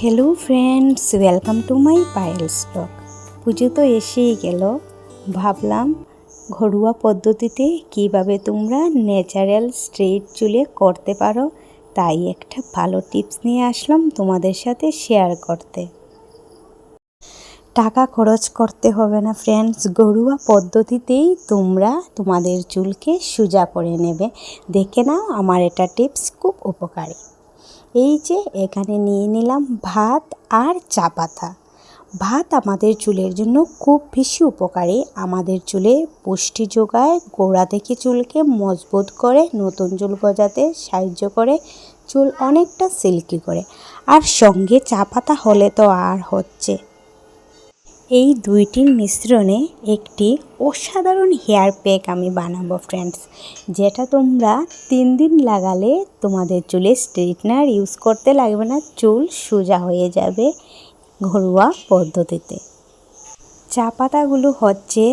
Hello friends welcome to my Payel's blog পুজো তো এসেই গেল। ভাবলাম ঘরোয়া পদ্ধতিতে কীভাবে তোমরা ন্যাচারাল স্ট্রেট চুলে করতে পারো, তাই একটা ভালো টিপস নিয়ে আসলাম তোমাদের সাথে শেয়ার করতে। টাকা খরচ করতে হবে না ফ্রেন্ডস ঘরোয়া পদ্ধতিতেই তোমরা তোমাদের চুলকে সোজা করে নেবে। দেখে নাও, আমার এটা টিপস খুব উপকারী। এই যে এখানে নিয়ে নিলাম ভাত আর চা পাতা। ভাত আমাদের চুলের জন্য খুব বেশি উপকারী। আমাদের চুলে পুষ্টি যোগায়, গোড়া থেকে চুলকে মজবুত করে, নতুন চুল গজাতে সাহায্য করে, চুল অনেকটা সিল্কি করে। আর সঙ্গে চা পাতা হলে তো আর হচ্ছে। এই দুইটির মিশ্রণে একটি অসাধারণ হেয়ার প্যাক আমি বানাবো ফ্রেন্ডস যেটা তোমরা তিন দিন লাগালে তোমাদের চুলে স্ট্রেটনার ইউজ করতে লাগবে না, চুল সোজা হয়ে যাবে ঘরোয়া পদ্ধতিতে। চা পাতাগুলো হচ্ছে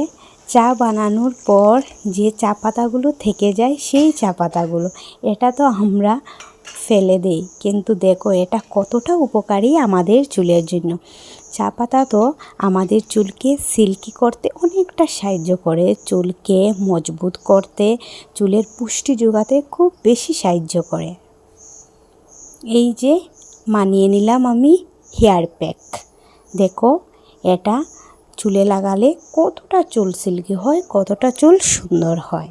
চা বানানোর পর যে চা পাতাগুলো থেকে যায় সেই চা পাতাগুলো। এটা তো আমরা ফেলে দেই। কিন্তু দেখো, এটা কতটা উপকারী আমাদের চুলের জন্য। চা পাতা তো আমাদের চুলকে সিল্কি করতে অনেকটা সাহায্য করে। চুলকে মজবুত করতে, চুলের পুষ্টি যোগাতে খুব বেশি সাহায্য করে। এই যে মানিয়ে নিলাম আমি হেয়ার প্যাক। দেখো, এটা চুলে লাগালে কতটা চুল সিল্কি হয়, কতটা চুল সুন্দর হয়।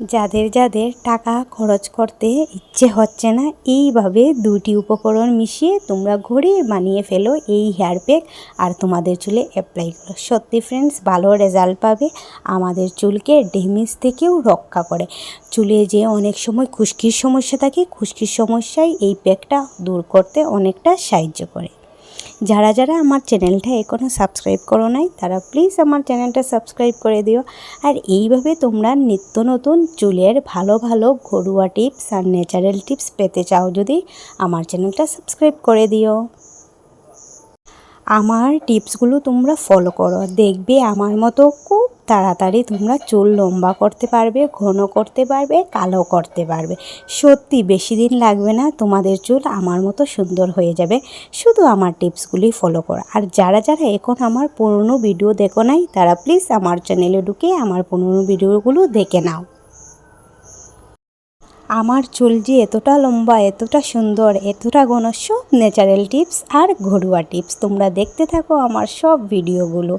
যাদের যাদের টাকা খরচ করতে ইচ্ছে হচ্ছে না, এইভাবে দুটি উপকরণ মিশিয়ে তোমরা ঘরে বানিয়ে ফেলো এই হেয়ার প্যাক আর তোমাদের চুলে অ্যাপ্লাই করো। সত্যি ফ্রেন্ডস ভালো রেজাল্ট পাবে। আমাদের চুলকে ড্যামেজ থেকেও রক্ষা করে। চুলে যে অনেক সময় খুশকির সমস্যা থাকে, খুশকির সমস্যায় এই প্যাকটা দূর করতে অনেকটা সাহায্য করে। যারা যারা আমার চ্যানেলটা এখনও সাবস্ক্রাইব করো নাই, তারা প্লিজ আমার চ্যানেলটা সাবস্ক্রাইব করে দিও। আর এইভাবে তোমরা নিত্য নতুন চুলের ভালো ভালো ঘরোয়া টিপস আর ন্যাচারাল টিপস পেতে চাও যদি, আমার চ্যানেলটা সাবস্ক্রাইব করে দিও। আমার টিপসগুলো তোমরা ফলো করো। দেখবে আমার মতো খুব তাড়াতাড়ি তোমরা চুল লম্বা করতে পারবে, ঘন করতে পারবে, কালো করতে পারবে। সত্যি বেশি দিন লাগবে না, তোমাদের চুল আমার মতো সুন্দর হয়ে যাবে। শুধু আমার টিপসগুলি ফলো করো। আর যারা যারা এখন আমার পুরনো ভিডিও দেখো নাই, তারা প্লিজ আমার চ্যানেলে ঢুকে আমার পুরনো ভিডিওগুলো দেখে নাও। আমার চুল যে এতটা লম্বা, এতটা সুন্দর, এতটা ঘন সব ন্যাচারাল টিপস আর ঘরোয়া টিপস তোমরা দেখতে থাকো আমার সব ভিডিওগুলো।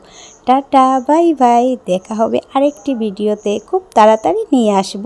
টাটা বাই বাই দেখা হবে আরেকটি ভিডিওতে। খুব তাড়াতাড়ি নিয়ে আসব।